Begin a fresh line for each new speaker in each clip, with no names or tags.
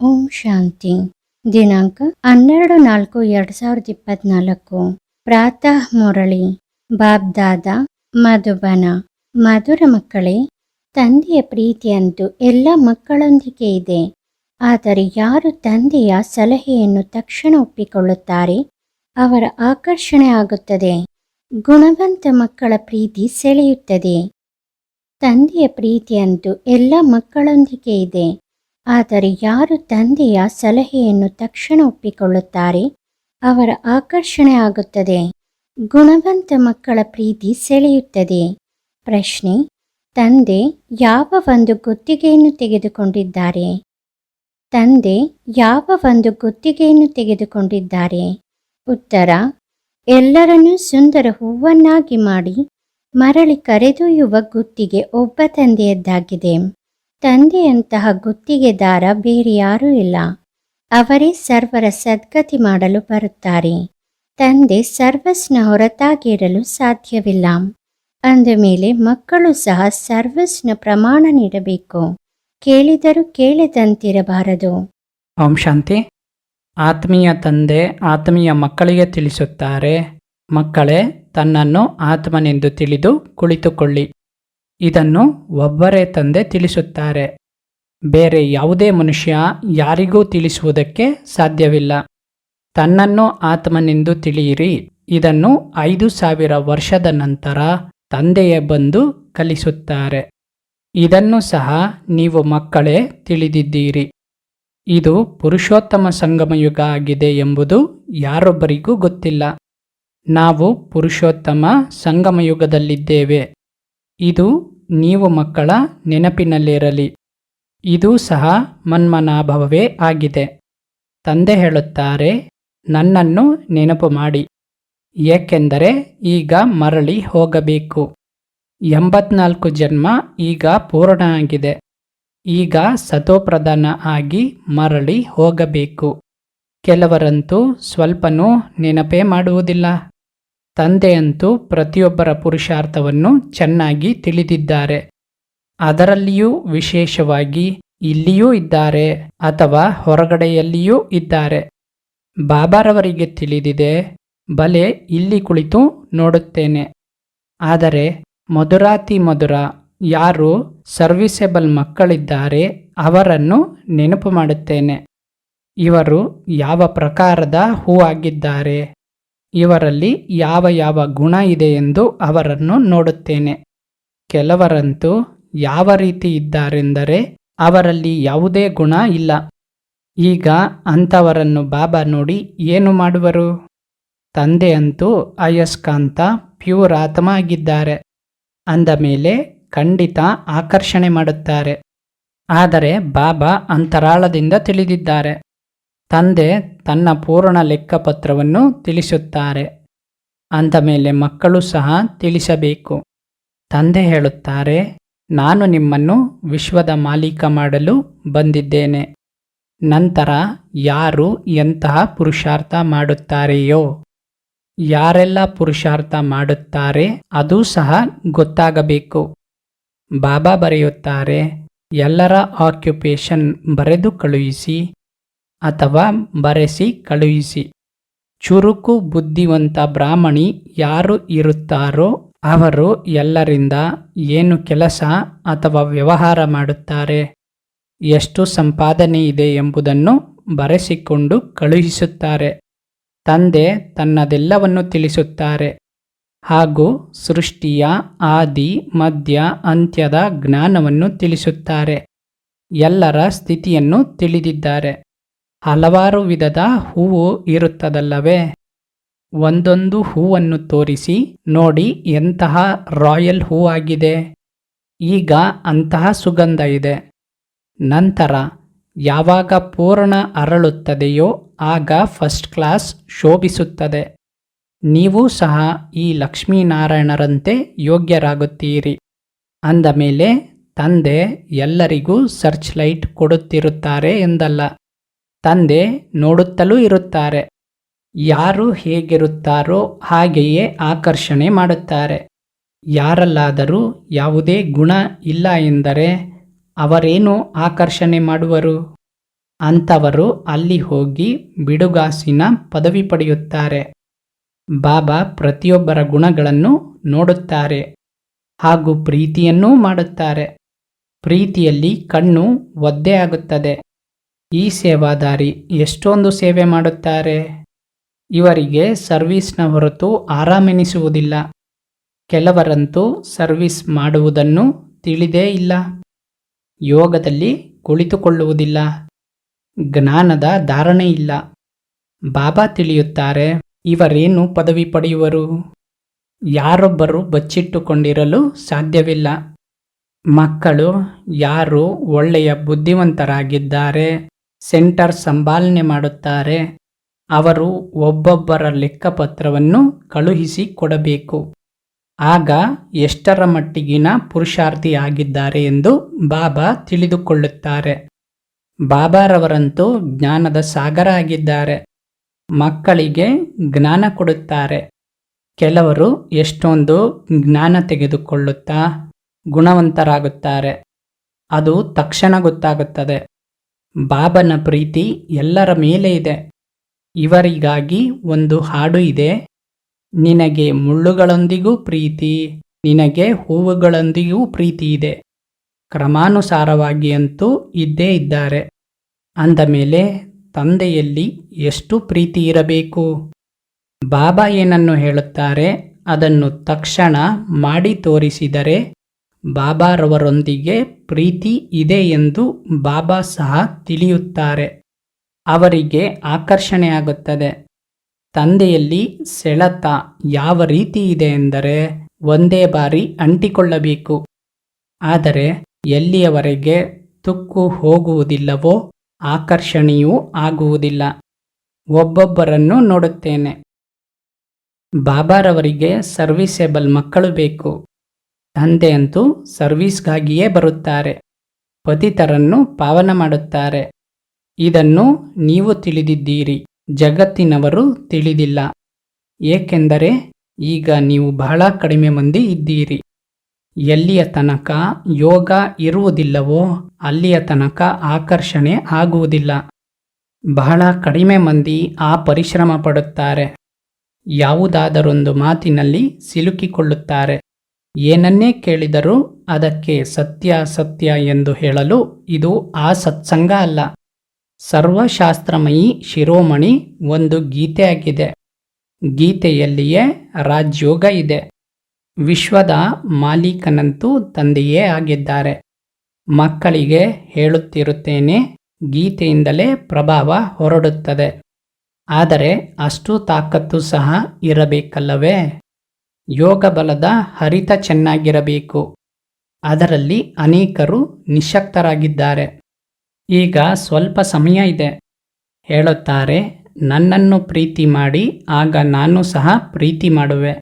ಓಂ ಶಾಂತಿ. ದಿನಾಂಕ ಹನ್ನೆರಡು ನಾಲ್ಕು, ಎರಡು ಸಾವಿರದ ಇಪ್ಪತ್ನಾಲ್ಕು. ಪ್ರಾತಃ ಮುರಳಿ. ಬಾಬ್ದಾದ ಮಧುಬನ. ಮಧುರ ಮಕ್ಕಳೇ, ತಂದೆಯ ಪ್ರೀತಿಯಂತೂ ಎಲ್ಲ ಮಕ್ಕಳೊಂದಿಗೆ ಇದೆ. ಆದರೆ ಯಾರು ತಂದೆಯ ಸಲಹೆಯನ್ನು ತಕ್ಷಣ ಒಪ್ಪಿಕೊಳ್ಳುತ್ತಾರೆ? ಅವರ ಆಕರ್ಷಣೆ ಆಗುತ್ತದೆ. ಗುಣವಂತ ಮಕ್ಕಳ ಪ್ರೀತಿ ಸೆಳೆಯುತ್ತದೆ. ತಂದೆಯ ಪ್ರೀತಿಯಂತೂ ಎಲ್ಲ ಮಕ್ಕಳೊಂದಿಗೆ ಇದೆ. ಆದರೆ ಯಾರು ತಂದೆಯ ಸಲಹೆಯನ್ನು ತಕ್ಷಣ ಒಪ್ಪಿಕೊಳ್ಳುತ್ತಾರೆ? ಅವರ ಆಕರ್ಷಣೆ ಆಗುತ್ತದೆ. ಗುಣವಂತ ಮಕ್ಕಳ ಪ್ರೀತಿ ಸೆಳೆಯುತ್ತದೆ. ಪ್ರಶ್ನೆ, ತಂದೆ ಯಾವ ಒಂದು ಗುತ್ತಿಗೆಯನ್ನು ತೆಗೆದುಕೊಂಡಿದ್ದಾರೆ? ತಂದೆ ಯಾವ ಒಂದು ಗುತ್ತಿಗೆಯನ್ನು ತೆಗೆದುಕೊಂಡಿದ್ದಾರೆ? ಉತ್ತರ, ಎಲ್ಲರನ್ನೂ ಸುಂದರ ಹೂವನ್ನಾಗಿ ಮಾಡಿ ಮರಳಿ ಕರೆದೊಯ್ಯುವ ಗುತ್ತಿಗೆ ಒಬ್ಬ ತಂದೆಯದ್ದಾಗಿದೆ. ತಂದೆಯಂತಹ ಗುತ್ತಿಗೆದಾರ ಬೇರೆ ಯಾರೂ ಇಲ್ಲ. ಅವರೇ ಸರ್ವರ ಸದ್ಗತಿ ಮಾಡಲು ಬರುತ್ತಾರೆ. ತಂದೆ ಸರ್ವಸ್ನ ಹೊರತಾಗಿರಲು ಸಾಧ್ಯವಿಲ್ಲ. ಅಂದ ಮೇಲೆ ಮಕ್ಕಳು ಸಹ ಸರ್ವಸ್ನ ಪ್ರಮಾಣ ನೀಡಬೇಕು. ಕೇಳಿದರೂ ಕೇಳಿದಂತಿರಬಾರದು.
ಓಂ ಶಾಂತಿ. ಆತ್ಮೀಯ ತಂದೆ, ಆತ್ಮೀಯ ಮಕ್ಕಳಿಗೆ ತಿಳಿಸುತ್ತಾರೆ. ಮಕ್ಕಳೇ, ತನ್ನನ್ನು ಆತ್ಮನೆಂದು ತಿಳಿದು ಕುಳಿತುಕೊಳ್ಳಿ. ಇದನ್ನು ಒಬ್ಬರೇ ತಂದೆ ತಿಳಿಸುತ್ತಾರೆ. ಬೇರೆ ಯಾವುದೇ ಮನುಷ್ಯ ಯಾರಿಗೂ ತಿಳಿಸುವುದಕ್ಕೆ ಸಾಧ್ಯವಿಲ್ಲ. ತನ್ನನ್ನು ಆತ್ಮನೆಂದು ತಿಳಿಯಿರಿ. ಇದನ್ನು ಐದು ಸಾವಿರ ವರ್ಷದ ನಂತರ ತಂದೆಯೇ ಬಂದು ಕಲಿಸುತ್ತಾರೆ. ಇದನ್ನು ಸಹ ನೀವು ಮಕ್ಕಳೇ ತಿಳಿದಿದ್ದೀರಿ. ಇದು ಪುರುಷೋತ್ತಮ ಸಂಗಮ ಯುಗ ಆಗಿದೆ ಎಂಬುದು ಯಾರೊಬ್ಬರಿಗೂ ಗೊತ್ತಿಲ್ಲ. ನಾವು ಪುರುಷೋತ್ತಮ ಸಂಗಮಯುಗದಲ್ಲಿದ್ದೇವೆ ಇದು ನೀವು ಮಕ್ಕಳ ನೆನಪಿನಲ್ಲಿರಲಿ. ಇದು ಸಹ ಮನ್ಮನಾಭವವೇ ಆಗಿದೆ. ತಂದೆ ಹೇಳುತ್ತಾರೆ, ನನ್ನನ್ನು ನೆನಪು ಮಾಡಿ. ಏಕೆಂದರೆ ಈಗ ಮರಳಿ ಹೋಗಬೇಕು. ಎಂಬತ್ನಾಲ್ಕು ಜನ್ಮ ಈಗ ಪೂರ್ಣ ಆಗಿದೆ. ಈಗ ಸತೋಪ್ರಧಾನ ಆಗಿ ಮರಳಿ ಹೋಗಬೇಕು. ಕೆಲವರಂತೂ ಸ್ವಲ್ಪನೂ ನೆನಪೇ ಮಾಡುವುದಿಲ್ಲ. ತಂದೆಯಂತೂ ಪ್ರತಿಯೊಬ್ಬರ ಪುರುಷಾರ್ಥವನ್ನು ಚೆನ್ನಾಗಿ ತಿಳಿದಿದ್ದಾರೆ. ಅದರಲ್ಲಿಯೂ ವಿಶೇಷವಾಗಿ ಇಲ್ಲಿಯೂ ಇದ್ದಾರೆ ಅಥವಾ ಹೊರಗಡೆಯಲ್ಲಿಯೂ ಇದ್ದಾರೆ. ಬಾಬಾರವರಿಗೆ ತಿಳಿದಿದೆ, ಬಲೆ ಇಲ್ಲಿ ಕುಳಿತು ನೋಡುತ್ತೇನೆ. ಆದರೆ ಮಧುರಾತಿ ಮಧುರ, ಯಾರು ಸರ್ವಿಸೆಬಲ್ ಮಕ್ಕಳಿದ್ದಾರೆ ಅವರನ್ನು ನೆನಪು ಮಾಡುತ್ತೇನೆ. ಇವರು ಯಾವ ಪ್ರಕಾರದ ಹೂವಾಗಿದ್ದಾರೆ? ಇವರಲ್ಲಿ ಯಾವ ಯಾವ ಗುಣ ಇದೆ ಎಂದು ಅವರನ್ನು ನೋಡುತ್ತೇನೆ. ಕೆಲವರಂತೂ ಯಾವ ರೀತಿ ಇದ್ದಾರೆಂದರೆ ಅವರಲ್ಲಿ ಯಾವುದೇ ಗುಣ ಇಲ್ಲ. ಈಗ ಅಂಥವರನ್ನು ಬಾಬಾ ನೋಡಿ ಏನು ಮಾಡುವರು? ತಂದೆಯಂತೂ ಅಯಸ್ಕಾಂತ, ಪ್ಯೂರ್ ಆತ್ಮ ಆಗಿದ್ದಾರೆ ಅಂದ ಮೇಲೆ ಖಂಡಿತ ಆಕರ್ಷಣೆ ಮಾಡುತ್ತಾರೆ. ಆದರೆ ಬಾಬಾ ಅಂತರಾಳದಿಂದ ತಿಳಿದಿದ್ದಾರೆ. ತಂದೆ ತನ್ನ ಪೂರ್ಣ ಲೆಕ್ಕಪತ್ರವನ್ನು ತಿಳಿಸುತ್ತಾರೆ. ಅಂದ ಮೇಲೆ ಮಕ್ಕಳು ಸಹ ತಿಳಿಸಬೇಕು. ತಂದೆ ಹೇಳುತ್ತಾರೆ, ನಾನು ನಿಮ್ಮನ್ನು ವಿಶ್ವದ ಮಾಲೀಕ ಮಾಡಲು ಬಂದಿದ್ದೇನೆ. ನಂತರ, ಯಾರು ಎಂತಹ ಪುರುಷಾರ್ಥ ಮಾಡುತ್ತಾರೆಯೋ, ಯಾರೆಲ್ಲ ಪುರುಷಾರ್ಥ ಮಾಡುತ್ತಾರೆ ಅದು ಸಹ ಗೊತ್ತಾಗಬೇಕು. ಬಾಬಾ ಬರೆಯುತ್ತಾರೆ, ಎಲ್ಲರ ಆಕ್ಯುಪೇಷನ್ ಬರೆದು ಕಳುಹಿಸಿ ಅಥವಾ ಬರೆಸಿ ಕಳುಹಿಸಿ. ಚುರುಕು ಬುದ್ಧಿವಂತ ಬ್ರಾಹ್ಮಣಿ ಯಾರು ಇರುತ್ತಾರೋ ಅವರು ಎಲ್ಲರಿಂದ ಏನು ಕೆಲಸ ಅಥವಾ ವ್ಯವಹಾರ ಮಾಡುತ್ತಾರೆ? ಎಷ್ಟು ಸಂಪಾದನೆ ಇದೆ ಎಂಬುದನ್ನು ಬರೆಸಿಕೊಂಡು ಕಳುಹಿಸುತ್ತಾರೆ. ತಂದೆ ತನ್ನದೆಲ್ಲವನ್ನು ತಿಳಿಸುತ್ತಾರೆ. ಹಾಗೂ ಸೃಷ್ಟಿಯ ಆದಿ, ಮಧ್ಯ, ಅಂತ್ಯದ ಜ್ಞಾನವನ್ನು ತಿಳಿಸುತ್ತಾರೆ. ಎಲ್ಲರ ಸ್ಥಿತಿಯನ್ನು ತಿಳಿದಿದ್ದಾರೆ. ಹಲವಾರು ವಿಧದ ಹೂವು ಇರುತ್ತದಲ್ಲವೇ? ಒಂದೊಂದು ಹೂವನ್ನು ತೋರಿಸಿ ನೋಡಿ ಎಂತಹ ರಾಯಲ್ ಹೂವಾಗಿದೆ. ಈಗ ಅಂತಹ ಸುಗಂಧ ಇದೆ. ನಂತರ ಯಾವಾಗ ಪೂರ್ಣ ಅರಳುತ್ತದೆಯೋ ಆಗ ಫಸ್ಟ್ ಕ್ಲಾಸ್ ಶೋಭಿಸುತ್ತದೆ. ನೀವು ಸಹ ಈ ಲಕ್ಷ್ಮೀನಾರಾಯಣರಂತೆ ಯೋಗ್ಯರಾಗುತ್ತೀರಿ. ಅಂದ ಮೇಲೆ ತಂದೆ ಎಲ್ಲರಿಗೂ ಸರ್ಚ್ ಲೈಟ್ ಕೊಡುತ್ತಿರುತ್ತಾರೆ ಎಂದಲ್ಲ. ತಂದೆ ನೋಡುತ್ತಲೂ ಇರುತ್ತಾರೆ. ಯಾರು ಹೇಗಿರುತ್ತಾರೋ ಹಾಗೆಯೇ ಆಕರ್ಷಣೆ ಮಾಡುತ್ತಾರೆ. ಯಾರಲ್ಲಾದರೂ ಯಾವುದೇ ಗುಣ ಇಲ್ಲ ಎಂದರೆ ಅವರೇನು ಆಕರ್ಷಣೆ ಮಾಡುವರು? ಅಂಥವರು ಅಲ್ಲಿ ಹೋಗಿ ಬಿಡುಗಾಸಿನ ಪದವಿ ಪಡೆಯುತ್ತಾರೆ. ಬಾಬಾ ಪ್ರತಿಯೊಬ್ಬರ ಗುಣಗಳನ್ನು ನೋಡುತ್ತಾರೆ ಹಾಗೂ ಪ್ರೀತಿಯನ್ನೂ ಮಾಡುತ್ತಾರೆ. ಪ್ರೀತಿಯಲ್ಲಿ ಕಣ್ಣು ಒದ್ದೆ ಆಗುತ್ತದೆ. ಈ ಸೇವಾದಾರಿ ಎಷ್ಟೊಂದು ಸೇವೆ ಮಾಡುತ್ತಾರೆ? ಇವರಿಗೆ ಸರ್ವೀಸ್ನ ಹೊರತು ಆರಾಮೆನಿಸುವುದಿಲ್ಲ. ಕೆಲವರಂತೂ ಸರ್ವಿಸ್ ಮಾಡುವುದನ್ನು ತಿಳಿದೇ ಇಲ್ಲ. ಯೋಗದಲ್ಲಿ ಕುಳಿತುಕೊಳ್ಳುವುದಿಲ್ಲ. ಜ್ಞಾನದ ಧಾರಣೆ ಇಲ್ಲ. ಬಾಬಾ ತಿಳಿಯುತ್ತಾರೆ, ಇವರೇನು ಪದವಿ ಪಡೆಯುವರು? ಯಾರೊಬ್ಬರು ಬಚ್ಚಿಟ್ಟುಕೊಂಡಿರಲು ಸಾಧ್ಯವಿಲ್ಲ. ಮಕ್ಕಳು ಯಾರು ಒಳ್ಳೆಯ ಬುದ್ಧಿವಂತರಾಗಿದ್ದಾರೆ? ಸೆಂಟರ್ ಸಂಭಾಲನೆ ಮಾಡುತ್ತಾರೆ. ಅವರು ಒಬ್ಬೊಬ್ಬರ ಲೆಕ್ಕಪತ್ರವನ್ನು ಕಳುಹಿಸಿ ಕೊಡಬೇಕು. ಆಗ ಎಷ್ಟರ ಮಟ್ಟಿಗಿನ ಪುರುಷಾರ್ಥಿಯಾಗಿದ್ದಾರೆ ಎಂದು ಬಾಬಾ ತಿಳಿದುಕೊಳ್ಳುತ್ತಾರೆ. ಬಾಬಾರವರಂತೂ ಜ್ಞಾನದ ಸಾಗರ ಆಗಿದ್ದಾರೆ. ಮಕ್ಕಳಿಗೆ ಜ್ಞಾನ ಕೊಡುತ್ತಾರೆ. ಕೆಲವರು ಎಷ್ಟೊಂದು ಜ್ಞಾನ ತೆಗೆದುಕೊಳ್ಳುತ್ತಾ ಗುಣವಂತರಾಗುತ್ತಾರೆ. ಅದು ತಕ್ಷಣ ಗೊತ್ತಾಗುತ್ತದೆ. ಬಾಬನ ಪ್ರೀತಿ ಎಲ್ಲರ ಮೇಲೆ ಇದೆ. ಇವರಿಗಾಗಿ ಒಂದು ಹಾಡು ಇದೆ. ನಿನಗೆ ಮುಳ್ಳುಗಳೊಂದಿಗೂ ಪ್ರೀತಿ, ನಿನಗೆ ಹೂವುಗಳೊಂದಿಗೂ ಪ್ರೀತಿ ಇದೆ. ಕ್ರಮಾನುಸಾರವಾಗಿ ಅಂತೂ ಇದ್ದೇ ಇದ್ದಾರೆ. ಅಂದ ಮೇಲೆ ತಂದೆಯಲ್ಲಿ ಎಷ್ಟು ಪ್ರೀತಿ ಇರಬೇಕು? ಬಾಬಾ ಏನನ್ನು ಹೇಳುತ್ತಾರೆ? ಅದನ್ನು ತಕ್ಷಣ ಮಾಡಿ ತೋರಿಸಿದರೆ ಬಾಬಾರವರೊಂದಿಗೆ ಪ್ರೀತಿ ಇದೆ ಎಂದು ಬಾಬಾ ಸಹ ತಿಳಿಯುತ್ತಾರೆ. ಅವರಿಗೆ ಆಕರ್ಷಣೆಯಾಗುತ್ತದೆ. ತಂದೆಯಲ್ಲಿ ಸೆಳೆತ ಯಾವ ರೀತಿ ಇದೆ ಎಂದರೆ ಒಂದೇ ಬಾರಿ ಅಂಟಿಕೊಳ್ಳಬೇಕು. ಆದರೆ ಎಲ್ಲಿಯವರೆಗೆ ತುಕ್ಕು ಹೋಗುವುದಿಲ್ಲವೋ ಆಕರ್ಷಣೆಯೂ ಆಗುವುದಿಲ್ಲ. ಒಬ್ಬೊಬ್ಬರನ್ನು ನೋಡುತ್ತೇನೆ. ಬಾಬಾರವರಿಗೆ ಸರ್ವಿಸೇಬಲ್ ಮಕ್ಕಳು ಬೇಕು. ತಂದೆಯಂತೂ ಸರ್ವೀಸ್ಗಾಗಿಯೇ ಬರುತ್ತಾರೆ. ಪತಿತರನ್ನು ಪಾವನ ಮಾಡುತ್ತಾರೆ. ಇದನ್ನು ನೀವು ತಿಳಿದಿದ್ದೀರಿ, ಜಗತ್ತಿನವರು ತಿಳಿದಿಲ್ಲ. ಏಕೆಂದರೆ ಈಗ ನೀವು ಬಹಳ ಕಡಿಮೆ ಮಂದಿ ಇದ್ದೀರಿ. ಎಲ್ಲಿಯ ತನಕ ಯೋಗ ಇರುವುದಿಲ್ಲವೋ ಅಲ್ಲಿಯ ತನಕ ಆಕರ್ಷಣೆ ಆಗುವುದಿಲ್ಲ. ಬಹಳ ಕಡಿಮೆ ಮಂದಿ ಆ ಪರಿಶ್ರಮ ಪಡುತ್ತಾರೆ. ಯಾವುದಾದರೊಂದು ಮಾತಿನಲ್ಲಿ ಸಿಲುಕಿಕೊಳ್ಳುತ್ತಾರೆ. ಏನನ್ನೇ ಕೇಳಿದರೂ ಅದಕ್ಕೆ ಸತ್ಯ ಸತ್ಯ ಎಂದು ಹೇಳಲು ಇದು ಆ ಸತ್ಸಂಗ ಅಲ್ಲ. ಸರ್ವಶಾಸ್ತ್ರಮಯಿ ಶಿರೋಮಣಿ ಒಂದು ಗೀತೆಯಾಗಿದೆ. ಗೀತೆಯಲ್ಲಿಯೇ ರಾಜ್ಯೋಗ ಇದೆ. ವಿಶ್ವದ ಮಾಲೀಕನಂತೂ ತಂದೆಯೇ ಆಗಿದ್ದಾರೆ. ಮಕ್ಕಳಿಗೆ ಹೇಳುತ್ತಿರುತ್ತೇನೆ, ಗೀತೆಯಿಂದಲೇ ಪ್ರಭಾವ ಹೊರಡುತ್ತದೆ. ಆದರೆ ಅಷ್ಟು ತಾಕತ್ತು ಸಹ ಇರಬೇಕಲ್ಲವೇ? ಯೋಗ ಬಲದ ಹರಿತ ಚೆನ್ನಾಗಿರಬೇಕು. ಅದರಲ್ಲಿ ಅನೇಕರು ನಿಶಕ್ತರಾಗಿದ್ದಾರೆ. ಈಗ ಸ್ವಲ್ಪ ಸಮಯ ಇದೆ. ಹೇಳುತ್ತಾರೆ, ನನ್ನನ್ನು ಪ್ರೀತಿ ಮಾಡಿ, ಆಗ ನಾನು ಸಹ ಪ್ರೀತಿ ಮಾಡುವೆ.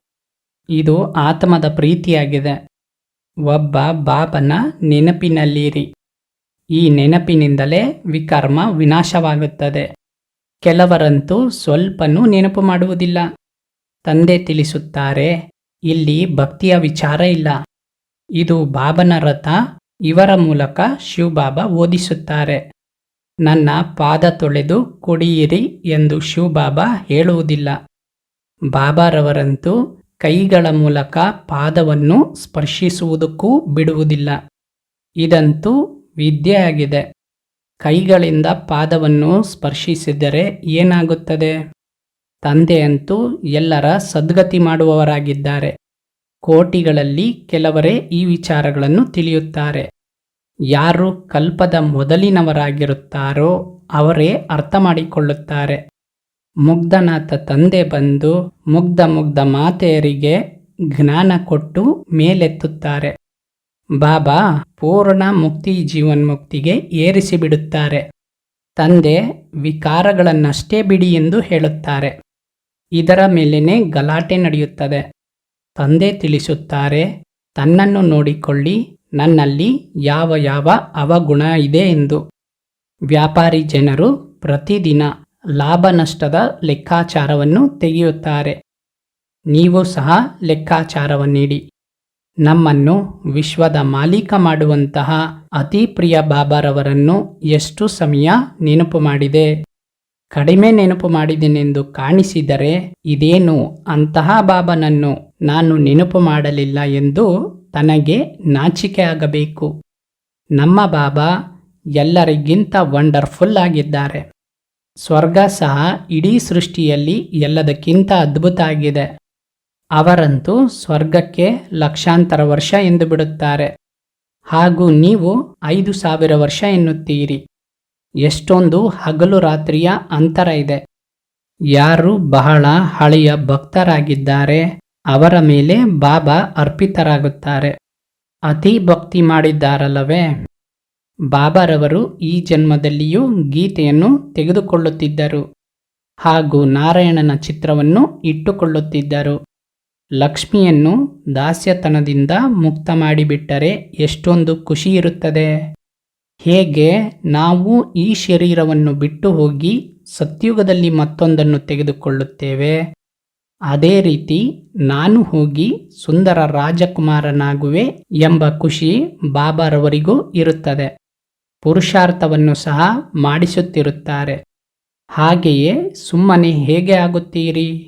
ಇದು ಆತ್ಮದ ಪ್ರೀತಿಯಾಗಿದೆ. ಒಬ್ಬ ಬಾಬನ ನೆನಪಿನಲ್ಲಿರಿ. ಈ ನೆನಪಿನಿಂದಲೇ ವಿಕರ್ಮ ವಿನಾಶವಾಗುತ್ತದೆ. ಕೆಲವರಂತೂ ಸ್ವಲ್ಪನೂ ನೆನಪು ಮಾಡುವುದಿಲ್ಲ. ತಂದೆ ತಿಳಿಸುತ್ತಾರೆ ಇಲ್ಲಿ ಭಕ್ತಿಯ ವಿಚಾರ ಇಲ್ಲ. ಇದು ಬಾಬನ ರಥ, ಇವರ ಮೂಲಕ ಶಿವಬಾಬಾ ಓದಿಸುತ್ತಾರೆ. ನನ್ನ ಪಾದ ತೊಳೆದು ಕುಡಿಯಿರಿ ಎಂದು ಶಿವಬಾಬಾ ಹೇಳುವುದಿಲ್ಲ. ಬಾಬಾರವರಂತೂ ಕೈಗಳ ಮೂಲಕ ಪಾದವನ್ನು ಸ್ಪರ್ಶಿಸುವುದಕ್ಕೂ ಬಿಡುವುದಿಲ್ಲ. ಇದಂತೂ ವಿದ್ಯೆ ಆಗಿದೆ. ಕೈಗಳಿಂದ ಪಾದವನ್ನು ಸ್ಪರ್ಶಿಸಿದರೆ ಏನಾಗುತ್ತದೆ? ತಂದೆಯಂತೂ ಎಲ್ಲರ ಸದ್ಗತಿ ಮಾಡುವವರಾಗಿದ್ದಾರೆ. ಕೋಟಿಗಳಲ್ಲಿ ಕೆಲವರೇ ಈ ವಿಚಾರಗಳನ್ನು ತಿಳಿಯುತ್ತಾರೆ. ಯಾರು ಕಲ್ಪದ ಮೊದಲಿನವರಾಗಿರುತ್ತಾರೋ ಅವರೇ ಅರ್ಥ ಮಾಡಿಕೊಳ್ಳುತ್ತಾರೆ. ಮುಗ್ಧನಾಥ ತಂದೆ ಬಂದು ಮುಗ್ಧ ಮುಗ್ಧ ಮಾತೆಯರಿಗೆ ಜ್ಞಾನ ಕೊಟ್ಟು ಮೇಲೆತ್ತುತ್ತಾರೆ. ಬಾಬಾ ಪೂರ್ಣ ಮುಕ್ತಿ ಜೀವನ್ಮುಕ್ತಿಗೆ ಏರಿಸಿಬಿಡುತ್ತಾರೆ. ತಂದೆ ವಿಕಾರಗಳನ್ನಷ್ಟೇ ಬಿಡಿ ಎಂದು ಹೇಳುತ್ತಾರೆ. ಇದರ ಮೇಲೇನೆ ಗಲಾಟೆ ನಡೆಯುತ್ತದೆ. ತಂದೆ ತಿಳಿಸುತ್ತಾರೆ, ತನ್ನನ್ನು ನೋಡಿಕೊಳ್ಳಿ, ನನ್ನಲ್ಲಿ ಯಾವ ಯಾವ ಅವಗುಣ ಇದೆ ಎಂದು. ವ್ಯಾಪಾರಿ ಜನರು ಪ್ರತಿದಿನ ಲಾಭ ನಷ್ಟದ ಲೆಕ್ಕಾಚಾರವನ್ನು ತೆಗೆಯುತ್ತಾರೆ. ನೀವು ಸಹ ಲೆಕ್ಕಾಚಾರವನ್ನಿಡಿ. ನಮ್ಮನ್ನು ವಿಶ್ವದ ಮಾಲೀಕ ಮಾಡುವಂತಹ ಅತಿ ಪ್ರಿಯ ಬಾಬಾರವರನ್ನು ಎಷ್ಟು ಸಮಯ ನೆನಪು ಮಾಡಿದೆ. ಕಡಿಮೆ ನೆನಪು ಮಾಡಿದೆನೆಂದು ಕಾಣಿಸಿದರೆ ಇದೇನು? ಅಂತಹ ಬಾಬನನ್ನು ನಾನು ನೆನಪು ಮಾಡಲಿಲ್ಲ ಎಂದು ತನಗೆ ನಾಚಿಕೆ ಆಗಬೇಕು. ನಮ್ಮ ಬಾಬಾ ಎಲ್ಲರಿಗಿಂತ ವಂಡರ್ಫುಲ್ ಆಗಿದ್ದಾರೆ. ಸ್ವರ್ಗ ಸಹ ಇಡೀ ಸೃಷ್ಟಿಯಲ್ಲಿ ಎಲ್ಲದಕ್ಕಿಂತ ಅದ್ಭುತ ಆಗಿದೆ. ಅವರಂತೂ ಸ್ವರ್ಗಕ್ಕೆ ಲಕ್ಷಾಂತರ ವರ್ಷ ಎಂದು ಬಿಡುತ್ತಾರೆ. ಹಾಗೂ ನೀವು ಐದು ಸಾವಿರ ವರ್ಷ ಎನ್ನುತ್ತೀರಿ. ಎಷ್ಟೊಂದು ಹಗಲು ರಾತ್ರಿಯ ಅಂತರ ಇದೆ. ಯಾರು ಬಹಳ ಹಳೆಯ ಭಕ್ತರಾಗಿದ್ದಾರೆ, ಅವರ ಮೇಲೆ ಬಾಬಾ ಅರ್ಪಿತರಾಗುತ್ತಾರೆ. ಅತಿ ಭಕ್ತಿ ಮಾಡಿದ್ದಾರಲ್ಲವೇ? ಬಾಬಾರವರು ಈ ಜನ್ಮದಲ್ಲಿಯೂ ಗೀತೆಯನ್ನು ತೆಗೆದುಕೊಳ್ಳುತ್ತಿದ್ದರು. ಹಾಗೂ ನಾರಾಯಣನ ಚಿತ್ರವನ್ನು ಇಟ್ಟುಕೊಳ್ಳುತ್ತಿದ್ದರು. ಲಕ್ಷ್ಮಿಯನ್ನು ದಾಸ್ಯತನದಿಂದ ಮುಕ್ತ ಮಾಡಿಬಿಟ್ಟರೆ ಎಷ್ಟೊಂದು ಖುಷಿ ಇರುತ್ತದೆ. ಹೇಗೆ ನಾವು ಈ ಶರೀರವನ್ನು ಬಿಟ್ಟು ಹೋಗಿ ಸತ್ಯುಗದಲ್ಲಿ ಮತ್ತೊಂದನ್ನು ತೆಗೆದುಕೊಳ್ಳುತ್ತೇವೆ? ಅದೇ ರೀತಿ ನಾನು ಹೋಗಿ ಸುಂದರ ರಾಜಕುಮಾರನಾಗುವೆ ಎಂಬ ಖುಷಿ ಬಾಬಾರವರಿಗೂ ಇರುತ್ತದೆ. ಪುರುಷಾರ್ಥವನ್ನು ಸಹ ಮಾಡಿಸುತ್ತಿರುತ್ತಾರೆ. ಹಾಗೆಯೇ ಸುಮ್ಮನೆ ಹೇಗೆ ಆಗುತ್ತೀರಿ?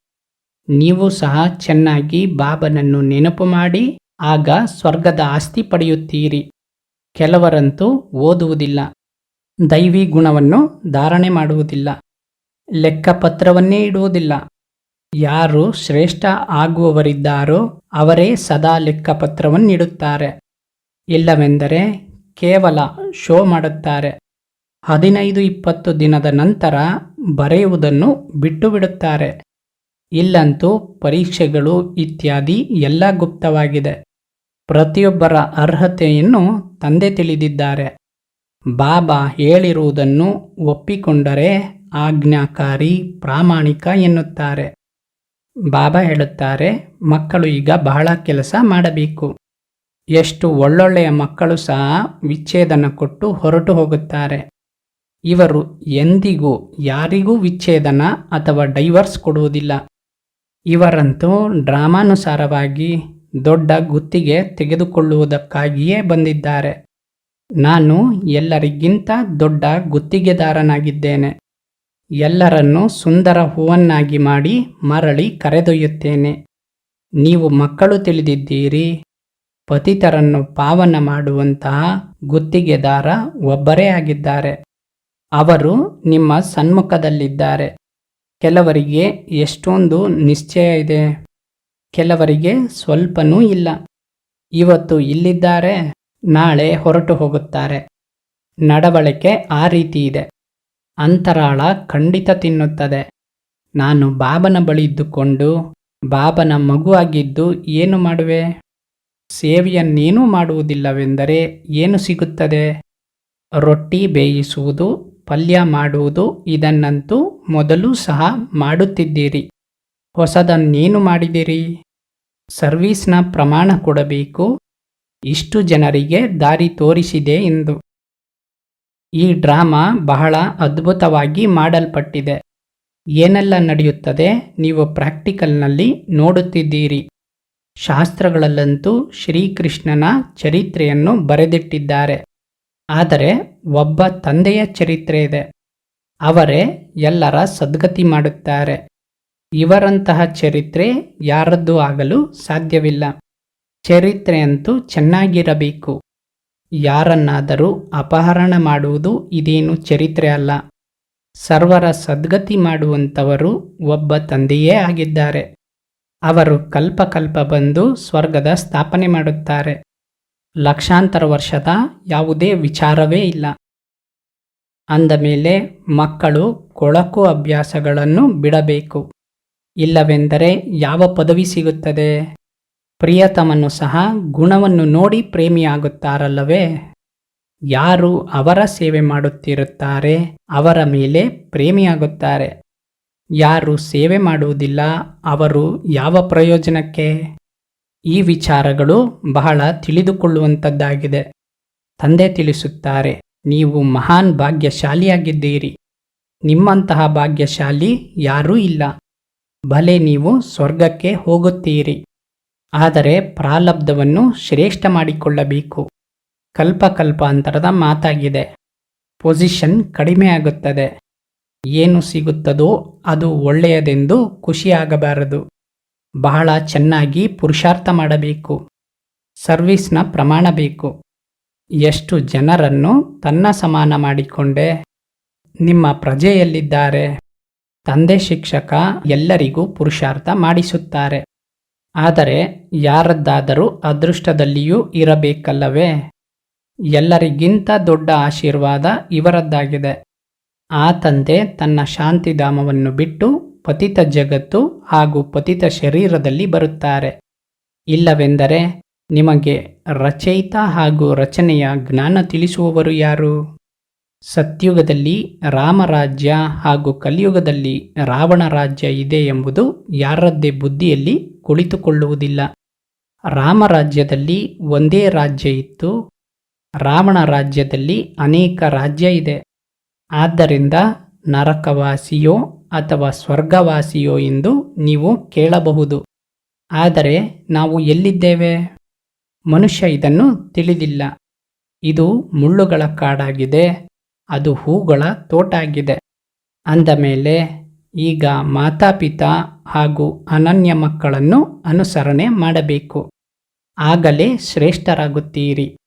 ನೀವು ಸಹ ಚೆನ್ನಾಗಿ ಬಾಬನನ್ನು ನೆನಪು ಮಾಡಿ, ಆಗ ಸ್ವರ್ಗದ ಆಸ್ತಿ ಪಡೆಯುತ್ತೀರಿ. ಕೆಲವರಂತೂ ಓದುವುದಿಲ್ಲ. ದೈವಿ ಗುಣವನ್ನು ಧಾರಣೆ ಮಾಡುವುದಿಲ್ಲ. ಲೆಕ್ಕಪತ್ರವನ್ನೇ ಇಡುವುದಿಲ್ಲ. ಯಾರು ಶ್ರೇಷ್ಠ ಆಗುವವರಿದ್ದಾರೋ ಅವರೇ ಸದಾ ಲೆಕ್ಕಪತ್ರವನ್ನಿಡುತ್ತಾರೆ. ಇಲ್ಲವೆಂದರೆ ಕೇವಲ ಶೋ ಮಾಡುತ್ತಾರೆ. ಹದಿನೈದು ಇಪ್ಪತ್ತು ದಿನದ ನಂತರ ಬರೆಯುವುದನ್ನು ಬಿಟ್ಟು ಬಿಡುತ್ತಾರೆ ಇಲ್ಲಂತೂ ಪರೀಕ್ಷೆಗಳು ಇತ್ಯಾದಿ ಎಲ್ಲ ಗುಪ್ತವಾಗಿದೆ. ಪ್ರತಿಯೊಬ್ಬರ ಅರ್ಹತೆಯನ್ನು ತಂದೆ ತಿಳಿದಿದ್ದಾರೆ. ಬಾಬಾ ಹೇಳಿರುವುದನ್ನು ಒಪ್ಪಿಕೊಂಡರೆ ಆಜ್ಞಾಕಾರಿ, ಪ್ರಾಮಾಣಿಕ ಎನ್ನುತ್ತಾರೆ. ಬಾಬಾ ಹೇಳುತ್ತಾರೆ, ಮಕ್ಕಳು ಈಗ ಬಹಳ ಕೆಲಸ ಮಾಡಬೇಕು. ಎಷ್ಟು ಒಳ್ಳೊಳ್ಳೆಯ ಮಕ್ಕಳು ಸಹ ವಿಚ್ಛೇದನ ಕೊಟ್ಟು ಹೊರಟು ಹೋಗುತ್ತಾರೆ. ಇವರು ಎಂದಿಗೂ, ಯಾರಿಗೂ ವಿಚ್ಛೇದನ ಅಥವಾ ಡೈವರ್ಸ್ ಕೊಡುವುದಿಲ್ಲ. ಇವರಂತೂ ಡ್ರಾಮಾನುಸಾರವಾಗಿ ದೊಡ್ಡ ಗುತ್ತಿಗೆ ತೆಗೆದುಕೊಳ್ಳುವುದಕ್ಕಾಗಿಯೇ ಬಂದಿದ್ದಾರೆ. ನಾನು ಎಲ್ಲರಿಗಿಂತ ದೊಡ್ಡ ಗುತ್ತಿಗೆದಾರನಾಗಿದ್ದೇನೆ. ಎಲ್ಲರನ್ನೂ ಸುಂದರ ಹೂವನ್ನಾಗಿ ಮಾಡಿ ಮರಳಿ ಕರೆದೊಯ್ಯುತ್ತೇನೆ. ನೀವು ಮಕ್ಕಳು ತಿಳಿದಿದ್ದೀರಿ. ಪತಿತರನ್ನು ಪಾವನ ಮಾಡುವಂತಹ ಗುತ್ತಿಗೆದಾರ ಒಬ್ಬರೇ ಆಗಿದ್ದಾರೆ. ಅವರು ನಿಮ್ಮ ಸನ್ಮುಖದಲ್ಲಿದ್ದಾರೆ. ಕೆಲವರಿಗೆ ಎಷ್ಟೊಂದು ನಿಶ್ಚಯ ಇದೆ. ಕೆಲವರಿಗೆ ಸ್ವಲ್ಪನೂ ಇಲ್ಲ. ಇವತ್ತು ಇಲ್ಲಿದ್ದಾರೆ, ನಾಳೆ ಹೊರಟು ಹೋಗುತ್ತಾರೆ. ನಡವಳಿಕೆ ಆ ರೀತಿ ಇದೆ ಅಂತರಾಳ ಖಂಡಿತ ತಿನ್ನುತ್ತದೆ. ನಾನು ಬಾಬನ ಬಳಿ ಇದ್ದುಕೊಂಡು, ಬಾಬನ ಮಗುವಾಗಿದ್ದು ಏನು ಮಾಡುವೆ? ಸೇವೆಯನ್ನೇನೂ ಮಾಡುವುದಿಲ್ಲವೆಂದರೆ ಏನು ಸಿಗುತ್ತದೆ? ರೊಟ್ಟಿ ಬೇಯಿಸುವುದು, ಪಲ್ಯ ಮಾಡುವುದು ಇದನ್ನಂತೂ ಮೊದಲು ಸಹ ಮಾಡುತ್ತಿದ್ದೀರಿ. ಹೊಸದನ್ನೇನು ಮಾಡಿದಿರಿ ಸರ್ವೀಸ್ನ ಪ್ರಮಾಣ ಕೊಡಬೇಕು? ಇಷ್ಟು ಜನರಿಗೆ ದಾರಿ ತೋರಿಸಿದೆ ಎಂದು. ಈ ಡ್ರಾಮಾ ಬಹಳ ಅದ್ಭುತವಾಗಿ ಮಾಡಲ್ಪಟ್ಟಿದೆ. ಏನೆಲ್ಲ ನಡೆಯುತ್ತದೆ? ನೀವು ಪ್ರಾಕ್ಟಿಕಲ್ನಲ್ಲಿ ನೋಡುತ್ತಿದ್ದೀರಿ. ಶಾಸ್ತ್ರಗಳಲ್ಲಂತೂ ಶ್ರೀಕೃಷ್ಣನ ಚರಿತ್ರೆಯನ್ನು ಬರೆದಿಟ್ಟಿದ್ದಾರೆ. ಆದರೆ ಒಬ್ಬ ತಂದೆಯ ಚರಿತ್ರೆ ಇದೆ. ಅವರೇ ಎಲ್ಲರ ಸದ್ಗತಿ ಮಾಡುತ್ತಾರೆ. ಇವರಂತಹ ಚರಿತ್ರೆ ಯಾರದ್ದು ಆಗಲು ಸಾಧ್ಯವಿಲ್ಲ. ಚರಿತ್ರೆಯಂತೂ ಚೆನ್ನಾಗಿರಬೇಕು. ಯಾರನ್ನಾದರೂ ಅಪಹರಣ ಮಾಡುವುದು ಇದೇನು ಚರಿತ್ರೆ ಅಲ್ಲ. ಸರ್ವರ ಸದ್ಗತಿ ಮಾಡುವಂಥವರು ಒಬ್ಬ ತಂದೆಯೇ ಆಗಿದ್ದಾರೆ. ಅವರು ಕಲ್ಪ ಕಲ್ಪ ಬಂದು ಸ್ವರ್ಗದ ಸ್ಥಾಪನೆ ಮಾಡುತ್ತಾರೆ. ಲಕ್ಷಾಂತರ ವರ್ಷದ ಯಾವುದೇ ವಿಚಾರವೇ ಇಲ್ಲ. ಅಂದ ಮೇಲೆ ಮಕ್ಕಳು ಕೊಳಕು ಅಭ್ಯಾಸಗಳನ್ನು ಬಿಡಬೇಕು. ಇಲ್ಲವೆಂದರೆ ಯಾವ ಪದವಿ ಸಿಗುತ್ತದೆ? ಪ್ರಿಯತಮನು ಸಹ ಗುಣವನ್ನು ನೋಡಿ ಪ್ರೇಮಿಯಾಗುತ್ತಾರಲ್ಲವೇ? ಯಾರು ಅವರ ಸೇವೆ ಮಾಡುತ್ತಿರುತ್ತಾರೆ, ಅವರ ಮೇಲೆ ಪ್ರೇಮಿಯಾಗುತ್ತಾರೆ. ಯಾರು ಸೇವೆ ಮಾಡುವುದಿಲ್ಲ, ಅವರು ಯಾವ ಪ್ರಯೋಜನಕ್ಕೆ? ಈ ವಿಚಾರಗಳು ಬಹಳ ತಿಳಿದುಕೊಳ್ಳುವಂಥದ್ದಾಗಿದೆ. ತಂದೆ ತಿಳಿಸುತ್ತಾರೆ, ನೀವು ಮಹಾನ್ ಭಾಗ್ಯಶಾಲಿಯಾಗಿದ್ದೀರಿ. ನಿಮ್ಮಂತಹ ಭಾಗ್ಯಶಾಲಿ ಯಾರೂ ಇಲ್ಲ. ಭಲೆ ನೀವು ಸ್ವರ್ಗಕ್ಕೆ ಹೋಗುತ್ತೀರಿ. ಆದರೆ ಪ್ರಾಲಬ್ಧವನ್ನು ಶ್ರೇಷ್ಠ ಮಾಡಿಕೊಳ್ಳಬೇಕು. ಕಲ್ಪ ಕಲ್ಪಾಂತರದ ಮಾತಾಗಿದೆ. ಪೊಸಿಷನ್ ಕಡಿಮೆ ಆಗುತ್ತದೆ. ಏನು ಸಿಗುತ್ತದೋ ಅದು ಒಳ್ಳೆಯದೆಂದು ಖುಷಿಯಾಗಬಾರದು. ಬಹಳ ಚೆನ್ನಾಗಿ ಪುರುಷಾರ್ಥ ಮಾಡಬೇಕು. ಸರ್ವಿಸ್ನ ಪ್ರಮಾಣ ಬೇಕು. ಎಷ್ಟು ಜನರನ್ನು ತನ್ನ ಸಮಾನ ಮಾಡಿಕೊಂಡೆ. ನಿಮ್ಮ ಪ್ರಜೆಯಲ್ಲಿದ್ದಾರೆ. ತಂದೆ ಶಿಕ್ಷಕ ಎಲ್ಲರಿಗೂ ಪುರುಷಾರ್ಥ ಮಾಡಿಸುತ್ತಾರೆ. ಆದರೆ ಯಾರದ್ದಾದರೂ ಅದೃಷ್ಟದಲ್ಲಿಯೂ ಇರಬೇಕಲ್ಲವೇ? ಎಲ್ಲರಿಗಿಂತ ದೊಡ್ಡ ಆಶೀರ್ವಾದ ಇವರದ್ದಾಗಿದೆ. ಆ ತಂದೆ ತನ್ನ ಶಾಂತಿಧಾಮವನ್ನು ಬಿಟ್ಟು ಪತಿತ ಜಗತ್ತು ಹಾಗೂ ಪತಿತ ಶರೀರದಲ್ಲಿ ಬರುತ್ತಾರೆ. ಇಲ್ಲವೆಂದರೆ ನಿಮಗೆ ರಚಯಿತ ಹಾಗೂ ರಚನೆಯ ಜ್ಞಾನ ತಿಳಿಸುವವರು ಯಾರು? ಸತ್ಯುಗದಲ್ಲಿ ರಾಮರಾಜ್ಯ ಹಾಗೂ ಕಲಿಯುಗದಲ್ಲಿ ರಾವಣ ರಾಜ್ಯ ಇದೆ ಎಂಬುದು ಯಾರದ್ದೇ ಬುದ್ಧಿಯಲ್ಲಿ ಕುಳಿತುಕೊಳ್ಳುವುದಿಲ್ಲ. ರಾಮರಾಜ್ಯದಲ್ಲಿ ಒಂದೇ ರಾಜ್ಯ ಇತ್ತು. ರಾವಣ ರಾಜ್ಯದಲ್ಲಿ ಅನೇಕ ರಾಜ್ಯ ಇದೆ. ಆದ್ದರಿಂದ ನರಕವಾಸಿಯೋ ಅಥವಾ ಸ್ವರ್ಗವಾಸಿಯೋ ಎಂದು ನೀವು ಕೇಳಬಹುದು. ಆದರೆ ನಾವು ಎಲ್ಲಿದ್ದೇವೆ? ಮನುಷ್ಯ ಇದನ್ನು ತಿಳಿದಿಲ್ಲ. ಇದು ಮುಳ್ಳುಗಳ ಕಾಡಾಗಿದೆ. ಅದು ಹೂಗಳ ತೋಟ ಆಗಿದೆ ಅಂದ ಮೇಲೆ ಈಗ ಮಾತಾಪಿತಾ ಹಾಗೂ ಅನನ್ಯ ಮಕ್ಕಳನ್ನು ಅನುಸರಣೆ ಮಾಡಬೇಕು. ಆಗಲೇ ಶ್ರೇಷ್ಠರಾಗುತ್ತೀರಿ.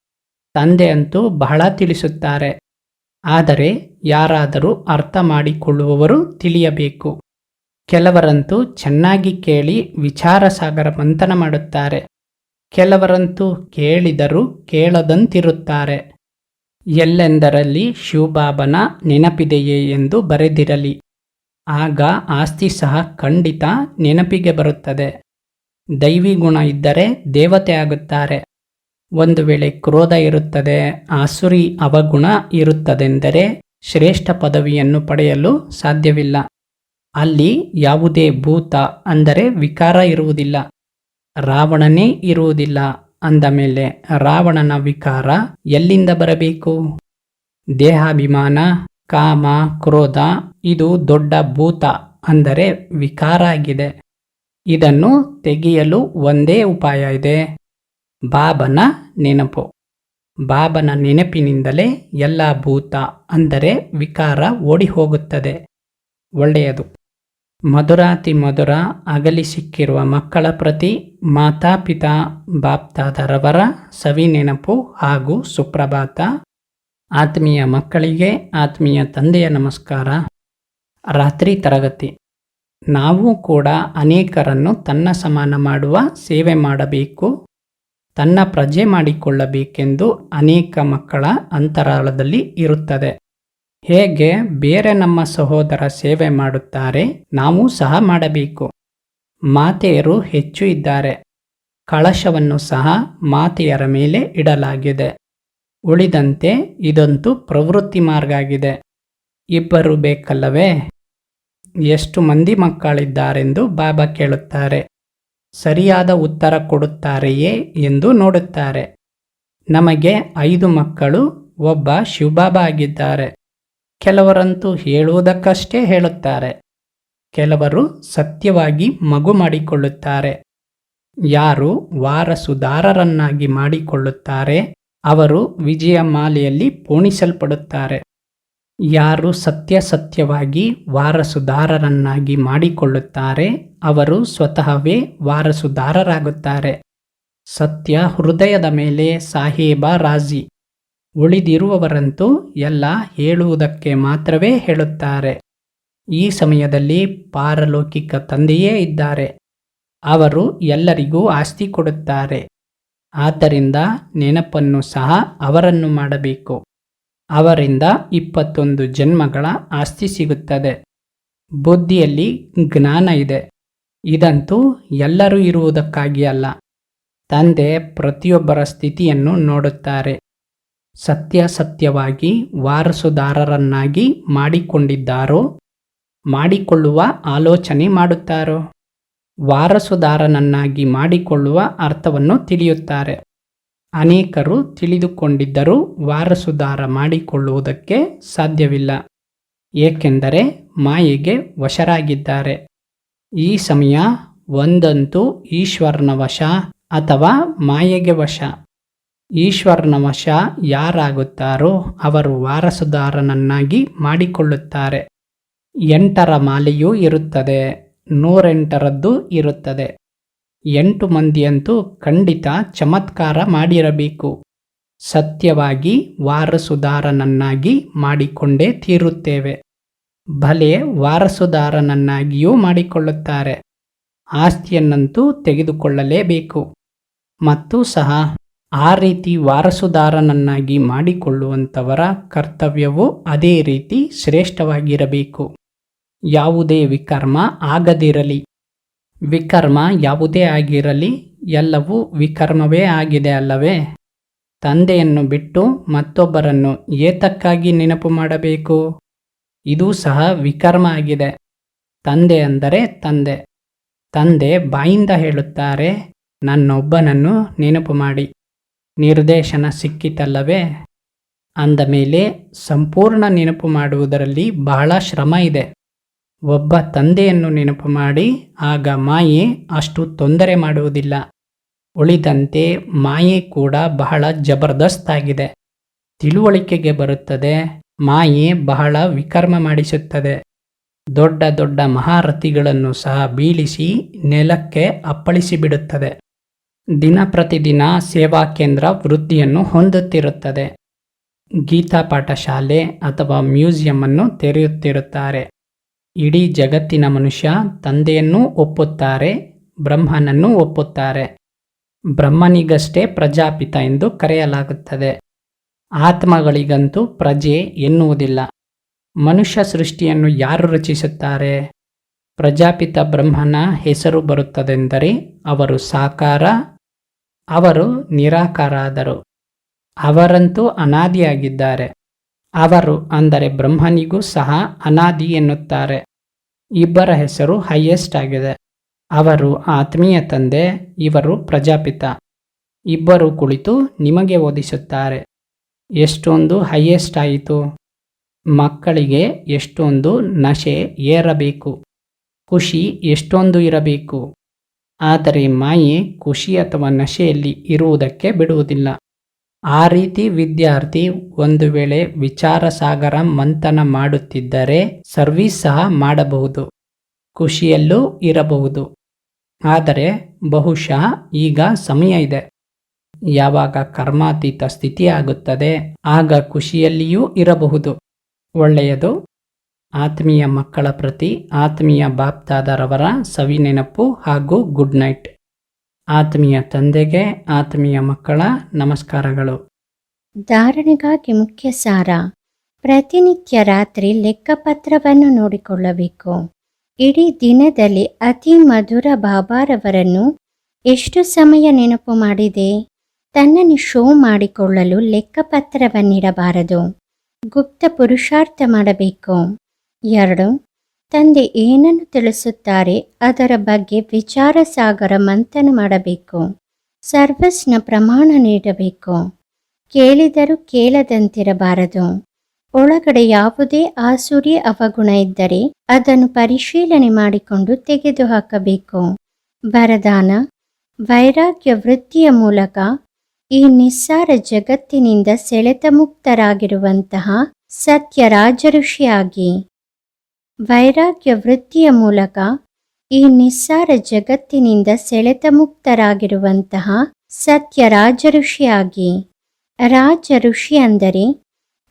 ತಂದೆ ಅಂತೂ ಬಹಳ ತಿಳಿಸುತ್ತಾರೆ. ಆದರೆ ಯಾರಾದರೂ ಅರ್ಥ ಮಾಡಿಕೊಳ್ಳುವವರು ತಿಳಿಯಬೇಕು. ಕೆಲವರಂತೂ ಚೆನ್ನಾಗಿ ಕೇಳಿ ವಿಚಾರ ಸಾಗರ ಮಂಥನ ಮಾಡುತ್ತಾರೆ. ಕೆಲವರಂತೂ ಕೇಳಿದರೂ ಕೇಳದಂತಿರುತ್ತಾರೆ. ಎಲ್ಲೆಂದರಲ್ಲಿ ಶಿವಬಾಬನ ನೆನಪಿದೆಯೇ ಎಂದು ಬರೆದಿರಲಿ. ಆಗ ಆಸ್ತಿ ಸಹ ಖಂಡಿತ ನೆನಪಿಗೆ ಬರುತ್ತದೆ. ದೈವಿ ಗುಣ ಇದ್ದರೆ ದೇವತೆ ಆಗುತ್ತಾರೆ. ಒಂದು ವೇಳೆ ಕ್ರೋಧ ಇರುತ್ತದೆ, ಆಸುರಿ ಅವಗುಣ ಇರುತ್ತದೆಂದರೆ ಶ್ರೇಷ್ಠ ಪದವಿಯನ್ನು ಪಡೆಯಲು ಸಾಧ್ಯವಿಲ್ಲ. ಅಲ್ಲಿ ಯಾವುದೇ ಭೂತ ಅಂದರೆ ವಿಕಾರ ಇರುವುದಿಲ್ಲ. ರಾವಣನೇ ಇರುವುದಿಲ್ಲ. ಅಂದ ಮೇಲೆ ರಾವಣನ ವಿಕಾರ ಎಲ್ಲಿಂದ ಬರಬೇಕು? ದೇಹಾಭಿಮಾನ, ಕಾಮ, ಕ್ರೋಧ, ಇದು ದೊಡ್ಡ ಭೂತ ಅಂದರೆ ವಿಕಾರ ಆಗಿದೆ. ಇದನ್ನು ತೆಗೆಯಲು ಒಂದೇ ಉಪಾಯ ಇದೆ. ಬಾಬನ ನೆನಪು. ಬಾಬನ ನೆನಪಿನಿಂದಲೇ ಎಲ್ಲ ಭೂತ ಅಂದರೆ ವಿಕಾರ ಓಡಿ ಹೋಗುತ್ತದೆ ಒಳ್ಳೆಯದು. ಮಧುರಾತಿ ಮಧುರ ಅಗಲಿ ಸಿಕ್ಕಿರುವ ಮಕ್ಕಳ ಪ್ರತಿ ಮಾತಾಪಿತಾ ಬಾಪ್ತಾದರವರ ಸವಿ ನೆನಪು ಹಾಗೂ ಸುಪ್ರಭಾತ. ಆತ್ಮೀಯ ಮಕ್ಕಳಿಗೆ ಆತ್ಮೀಯ ತಂದೆಯ ನಮಸ್ಕಾರ. ರಾತ್ರಿ ತರಗತಿ. ನಾವು ಕೂಡ ಅನೇಕರನ್ನು ತನ್ನ ಸಮಾನ ಮಾಡುವ ಸೇವೆ ಮಾಡಬೇಕು. ತನ್ನ ಪ್ರಜೆ ಮಾಡಿಕೊಳ್ಳಬೇಕೆಂದು ಅನೇಕ ಮಕ್ಕಳ ಅಂತರಾಳದಲ್ಲಿ ಇರುತ್ತದೆ. ಹೇಗೆ ಬೇರೆ ನಮ್ಮ ಸಹೋದರ ಸೇವೆ ಮಾಡುತ್ತಾರೆ, ನಾವು ಸಹ ಮಾಡಬೇಕು. ಮಾತೆಯರು ಹೆಚ್ಚು ಇದ್ದಾರೆ. ಕಳಶವನ್ನು ಸಹ ಮಾತೆಯರ ಮೇಲೆ ಇಡಲಾಗಿದೆ. ಉಳಿದಂತೆ ಇದಂತೂ ಪ್ರವೃತ್ತಿ ಮಾರ್ಗ ಆಗಿದೆ ಇಬ್ಬರು ಬೇಕಲ್ಲವೇ? ಎಷ್ಟು ಮಂದಿ ಮಕ್ಕಳಿದ್ದಾರೆಂದು ಬಾಬಾ ಕೇಳುತ್ತಾರೆ. ಸರಿಯಾದ ಉತ್ತರ ಕೊಡುತ್ತಾರೆಯೇ ಎಂದು ನೋಡುತ್ತಾರೆ. ನಮಗೆ ಐದು ಮಕ್ಕಳು, ಒಬ್ಬ ಶಿವಬಾಬಾ ಆಗಿದ್ದಾರೆ. ಕೆಲವರಂತೂ ಹೇಳುವುದಕ್ಕಷ್ಟೇ ಹೇಳುತ್ತಾರೆ. ಕೆಲವರು ಸತ್ಯವಾಗಿ ಮಗು ಮಾಡಿಕೊಳ್ಳುತ್ತಾರೆ. ಯಾರು ವಾರಸುದಾರರನ್ನಾಗಿ ಮಾಡಿಕೊಳ್ಳುತ್ತಾರೆ, ಅವರು ವಿಜಯ ಮಾಲೆಯಲ್ಲಿ ಪೋಣಿಸಲ್ಪಡುತ್ತಾರೆ. ಯಾರು ಸತ್ಯಸತ್ಯವಾಗಿ ವಾರಸುದಾರರನ್ನಾಗಿ ಮಾಡಿಕೊಳ್ಳುತ್ತಾರೆ, ಅವರು ಸ್ವತಃವೇ ವಾರಸುದಾರರಾಗುತ್ತಾರೆ. ಸತ್ಯ ಹೃದಯದ ಮೇಲೆ ಸಾಹೇಬ ರಾಜಿ. ಉಳಿದಿರುವವರಂತೂ ಎಲ್ಲ ಹೇಳುವುದಕ್ಕೆ ಮಾತ್ರವೇ ಹೇಳುತ್ತಾರೆ. ಈ ಸಮಯದಲ್ಲಿ ಪಾರಲೌಕಿಕ ತಂದೆಯೇ ಇದ್ದಾರೆ. ಅವರು ಎಲ್ಲರಿಗೂ ಆಸ್ತಿ ಕೊಡುತ್ತಾರೆ. ಆದ್ದರಿಂದ ನೆನಪನ್ನು ಸಹ ಅವರನ್ನು ಮಾಡಬೇಕು. ಅವರಿಂದ ಇಪ್ಪತ್ತೊಂದು ಜನ್ಮಗಳ ಆಸ್ತಿ ಸಿಗುತ್ತದೆ. ಬುದ್ಧಿಯಲ್ಲಿ ಜ್ಞಾನ ಇದೆ. ಇದಂತೂ ಎಲ್ಲರೂ ಇರುವುದಕ್ಕಾಗಿ ಅಲ್ಲ. ತಂದೆ ಪ್ರತಿಯೊಬ್ಬರ ಸ್ಥಿತಿಯನ್ನು ನೋಡುತ್ತಾರೆ. ಸತ್ಯಸತ್ಯವಾಗಿ ವಾರಸುದಾರರನ್ನಾಗಿ ಮಾಡಿಕೊಂಡಿದ್ದಾರೋ, ಮಾಡಿಕೊಳ್ಳುವ ಆಲೋಚನೆ ಮಾಡುತ್ತಾರೋ? ವಾರಸುದಾರನನ್ನಾಗಿ ಮಾಡಿಕೊಳ್ಳುವ ಅರ್ಥವನ್ನು ತಿಳಿಯುತ್ತಾರೆ. ಅನೇಕರು ತಿಳಿದುಕೊಂಡಿದ್ದರೂ ವಾರಸುದಾರ ಮಾಡಿಕೊಳ್ಳುವುದಕ್ಕೆ ಸಾಧ್ಯವಿಲ್ಲ. ಏಕೆಂದರೆ ಮಾಯೆಗೆ ವಶರಾಗಿದ್ದಾರೆ. ಈ ಸಮಯ ಒಂದಂತೂ ಈಶ್ವರನ ವಶ ಅಥವಾ ಮಾಯೆಗೆ ವಶ. ಈಶ್ವರನ ವಶ ಯಾರಾಗುತ್ತಾರೋ ಅವರು ವಾರಸುದಾರನನ್ನಾಗಿ ಮಾಡಿಕೊಳ್ಳುತ್ತಾರೆ. ಎಂಟರ ಮಾಲೆಯೂ ಇರುತ್ತದೆ, ನೂರೆಂಟರದ್ದು ಇರುತ್ತದೆ. ಎಂಟು ಮಂದಿಯಂತೂ ಖಂಡಿತ ಚಮತ್ಕಾರ ಮಾಡಿರಬೇಕು. ಸತ್ಯವಾಗಿ ವಾರಸುದಾರನನ್ನಾಗಿ ಮಾಡಿಕೊಂಡೇ ತೀರುತ್ತೇವೆ. ಭಲೆ ವಾರಸುದಾರನನ್ನಾಗಿಯೂ ಮಾಡಿಕೊಳ್ಳುತ್ತಾರೆ. ಆಸ್ತಿಯನ್ನಂತೂ ತೆಗೆದುಕೊಳ್ಳಲೇಬೇಕು. ಮತ್ತು ಸಹ ಆ ರೀತಿ ವಾರಸುದಾರನನ್ನಾಗಿ ಮಾಡಿಕೊಳ್ಳುವಂಥವರ ಕರ್ತವ್ಯವು ಅದೇ ರೀತಿ ಶ್ರೇಷ್ಠವಾಗಿರಬೇಕು. ಯಾವುದೇ ವಿಕರ್ಮ ಆಗದಿರಲಿ. ವಿಕರ್ಮ ಯಾವುದೇ ಆಗಿರಲಿ, ಎಲ್ಲವೂ ವಿಕರ್ಮವೇ ಆಗಿದೆ ಅಲ್ಲವೇ? ತಂದೆಯನ್ನು ಬಿಟ್ಟು ಮತ್ತೊಬ್ಬರನ್ನು ಏತಕ್ಕಾಗಿ ನೆನಪು ಮಾಡಬೇಕು? ಇದು ಸಹ ವಿಕರ್ಮ ಆಗಿದೆ. ತಂದೆ ಅಂದರೆ ತಂದೆ. ತಂದೆ ಬಾಯಿಂದ ಹೇಳುತ್ತಾರೆ, ನನ್ನೊಬ್ಬನನ್ನು ನೆನಪು ಮಾಡಿ. ನಿರ್ದೇಶನ ಸಿಕ್ಕಿತಲ್ಲವೇ? ಅಂದ ಮೇಲೆ ಸಂಪೂರ್ಣ ನೆನಪು ಮಾಡುವುದರಲ್ಲಿ ಬಹಳ ಶ್ರಮ ಇದೆ. ಒಬ್ಬ ತಂದೆಯನ್ನು ನೆನಪು ಮಾಡಿ, ಆಗ ಮಾಯೆ ಅಷ್ಟು ತೊಂದರೆ ಮಾಡುವುದಿಲ್ಲ. ಉಳಿದಂತೆ ಮಾಯೆ ಕೂಡ ಬಹಳ ಜಬರ್ದಸ್ತ್ ಆಗಿದೆ ತಿಳುವಳಿಕೆಗೆ ಬರುತ್ತದೆ, ಮಾಯೆ ಬಹಳ ವಿಕರ್ಮ ಮಾಡಿಸುತ್ತದೆ. ದೊಡ್ಡ ದೊಡ್ಡ ಮಹಾರಥಿಗಳನ್ನು ಸಹ ಬೀಳಿಸಿ ನೆಲಕ್ಕೆ ಅಪ್ಪಳಿಸಿಬಿಡುತ್ತದೆ. ದಿನ ಪ್ರತಿದಿನ ಸೇವಾ ಕೇಂದ್ರ ವೃದ್ಧಿಯನ್ನು ಹೊಂದುತ್ತಿರುತ್ತದೆ. ಗೀತಾ ಪಾಠಶಾಲೆ ಅಥವಾ ಮ್ಯೂಸಿಯಂ ಅನ್ನು ತೆರೆಯುತ್ತಿರುತ್ತಾರೆ. ಇಡೀ ಜಗತ್ತಿನ ಮನುಷ್ಯ ತಂದೆಯನ್ನೂ ಒಪ್ಪುತ್ತಾರೆ, ಬ್ರಹ್ಮನನ್ನು ಒಪ್ಪುತ್ತಾರೆ. ಬ್ರಹ್ಮನಿಗಷ್ಟೇ ಪ್ರಜಾಪಿತ ಎಂದು ಕರೆಯಲಾಗುತ್ತದೆ. ಆತ್ಮಗಳಿಗಂತೂ ಪ್ರಜೆ ಎನ್ನುವುದಿಲ್ಲ. ಮನುಷ್ಯ ಸೃಷ್ಟಿಯನ್ನು ಯಾರು ರಚಿಸುತ್ತಾರೆ? ಪ್ರಜಾಪಿತ ಬ್ರಹ್ಮನ ಹೆಸರು ಬರುತ್ತದೆಂದರೆ ಅವರು ಸಾಕಾರ ಅವರು ನಿರಾಕಾರಾದರು. ಅವರಂತೂ ಅನಾದಿಯಾಗಿದ್ದಾರೆ. ಅವರು ಅಂದರೆ ಬ್ರಹ್ಮನಿಗೂ ಸಹ ಅನಾದಿ ಎನ್ನುತ್ತಾರೆ. ಇಬ್ಬರ ಹೆಸರು ಹೈಯೆಸ್ಟ್ ಆಗಿದೆ ಅವರು ಆತ್ಮೀಯ ತಂದೆ, ಇವರು ಪ್ರಜಾಪಿತ. ಇಬ್ಬರು ಕುಳಿತು ನಿಮಗೆ ಓದಿಸುತ್ತಾರೆ. ಎಷ್ಟೊಂದು ಹೈಯೆಸ್ಟ್ ಆಯಿತು ಮಕ್ಕಳಿಗೆ ಎಷ್ಟೊಂದು ನಶೆ ಏರಬೇಕು. ಖುಷಿ ಎಷ್ಟೊಂದು ಇರಬೇಕು. ಆದರೆ ಮಾಯೆ ಖುಷಿ ಅಥವಾ ನಶೆಯಲ್ಲಿ ಇರುವುದಕ್ಕೆ ಬಿಡುವುದಿಲ್ಲ. ಆ ರೀತಿ ವಿದ್ಯಾರ್ಥಿ ಒಂದು ವೇಳೆ ವಿಚಾರ ಸಾಗರ ಮಂಥನ ಮಾಡುತ್ತಿದ್ದರೆ ಸರ್ವೀಸ್ ಸಹ ಮಾಡಬಹುದು. ಖುಷಿಯಲ್ಲೂ ಇರಬಹುದು. ಆದರೆ ಬಹುಶಃ ಈಗ ಸಮಯ ಇದೆ. ಯಾವಾಗ ಕರ್ಮಾತೀತ ಸ್ಥಿತಿ ಆಗುತ್ತದೆ ಆಗ ಖುಷಿಯಲ್ಲಿಯೂ ಇರಬಹುದು. ಒಳ್ಳೆಯದು. ಆತ್ಮೀಯ ಮಕ್ಕಳ ಪ್ರತಿ ಆತ್ಮೀಯ ಬಾಪ್ದಾದರವರ ಸವಿನೆನಪು ಹಾಗೂ ಗುಡ್ ನೈಟ್ ಆತ್ಮೀಯ ತಂದೆಗೆ, ಆತ್ಮೀಯ ಮಕ್ಕಳ ನಮಸ್ಕಾರಗಳು.
ಧಾರಣೆಗಾಗಿ ಮುಖ್ಯ ಸಾರ ಪ್ರತಿನಿತ್ಯ ರಾತ್ರಿ ಲೆಕ್ಕಪತ್ರವನ್ನು ನೋಡಿಕೊಳ್ಳಬೇಕು. ಇಡೀ ದಿನದಲ್ಲಿ ಅತಿ ಮಧುರ ಬಾಬಾರವರನ್ನು ಎಷ್ಟು ಸಮಯ ನೆನಪು ಮಾಡಿದೆ? ತನ್ನನ್ನು ಶೋ ಮಾಡಿಕೊಳ್ಳಲು ಲೆಕ್ಕಪತ್ರವನ್ನಿಡಬಾರದು. ಗುಪ್ತ ಪುರುಷಾರ್ಥ ಮಾಡಬೇಕು. ಎರಡು. ತಂದೆ ಏನನ್ನು ತಿಳಿಸುತ್ತಾರೆ ಅದರ ಬಗ್ಗೆ ವಿಚಾರ ಸಾಗರ ಮಂಥನ ಮಾಡಬೇಕು. ಸರ್ವಸ್ನ ಪ್ರಮಾಣ ನೀಡಬೇಕು. ಕೇಳಿದರೂ ಕೇಳದಂತಿರಬಾರದು. ಒಳಗಡೆ ಯಾವುದೇ ಆಸುರಿ ಅವಗುಣ ಇದ್ದರೆ ಅದನ್ನು ಪರಿಶೀಲನೆ ಮಾಡಿಕೊಂಡು ತೆಗೆದುಹಾಕಬೇಕು. ವರದಾನ, ವೈರಾಗ್ಯ ವೃತ್ತಿಯ ಮೂಲಕ ಈ ನಿಸ್ಸಾರ ಜಗತ್ತಿನಿಂದ ಸೆಳೆತ ಮುಕ್ತರಾಗಿರುವಂತಹ ಸತ್ಯ ರಾಜಋಷಿಯಾಗಿ ವೈರಾಗ್ಯ ವೃತ್ತಿಯ ಮೂಲಕ ಈ ನಿಸ್ಸಾರ ಜಗತ್ತಿನಿಂದ ಸೆಳೆತ ಮುಕ್ತರಾಗಿರುವಂತಹ ಸತ್ಯ ರಾಜಋಷಿಯಾಗಿ. ರಾಜ ಋಷಿ ಅಂದರೆ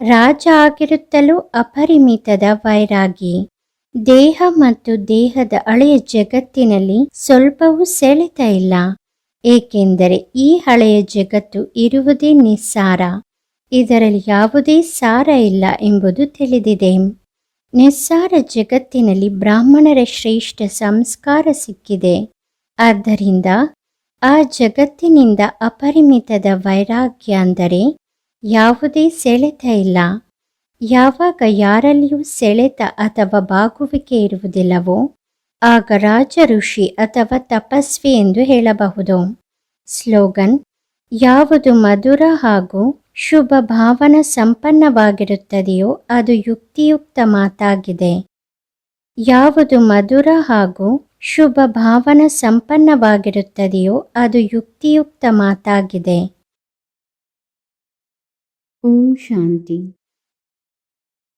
ರಾಜ ಆಗಿರುತ್ತಲೂ ಅಪರಿಮಿತದ ವೈರಾಗಿ. ದೇಹ ಮತ್ತು ದೇಹದ ಹಳೆಯ ಜಗತ್ತಿನಲ್ಲಿ ಸ್ವಲ್ಪವೂ ಸೆಳೆತ ಇಲ್ಲ. ಏಕೆಂದರೆ ಈ ಹಳೆಯ ಜಗತ್ತು ಇರುವುದೇ ನಿಸ್ಸಾರ. ಇದರಲ್ಲಿ ಯಾವುದೇ ಸಾರ ಇಲ್ಲ ಎಂಬುದು ತಿಳಿದಿದೆ. ನಿಸ್ಸಾರ ಜಗತ್ತಿನಲ್ಲಿ ಬ್ರಾಹ್ಮಣರ ಶ್ರೇಷ್ಠ ಸಂಸ್ಕಾರ ಸಿಕ್ಕಿದೆ. ಆದ್ದರಿಂದ ಆ ಜಗತ್ತಿನಿಂದ ಅಪರಿಮಿತದ ವೈರಾಗ್ಯ ಅಂದರೆ ಯಾವುದೇ ಸೆಳೆತ ಇಲ್ಲ. ಯಾವಾಗ ಯಾರಲ್ಲಿಯೂ ಸೆಳೆತ ಅಥವಾ ಬಾಗುವಿಕೆ ಇರುವುದಿಲ್ಲವೋ, ಆಗ ರಾಜ ಋಷಿ ಅಥವಾ ತಪಸ್ವಿ ಎಂದು ಹೇಳಬಹುದು. ಸ್ಲೋಗನ್, ಯಾವುದು ಮಧುರ ಹಾಗೂ ಶುಭ ಭಾವನ ಸಂಪನ್ನವಾಗಿರುತ್ತದೆಯೋ ಅದು ಯುಕ್ತಿಯುಕ್ತ ಮಾತಾಗಿದೆ. ಯಾವುದು ಮಧುರ ಹಾಗೂ ಶುಭ ಭಾವನ ಸಂಪನ್ನವಾಗಿರುತ್ತದೆಯೋ ಅದು ಯುಕ್ತಿಯುಕ್ತ ಮಾತಾಗಿದೆ. ಓಂ ಶಾಂತಿ.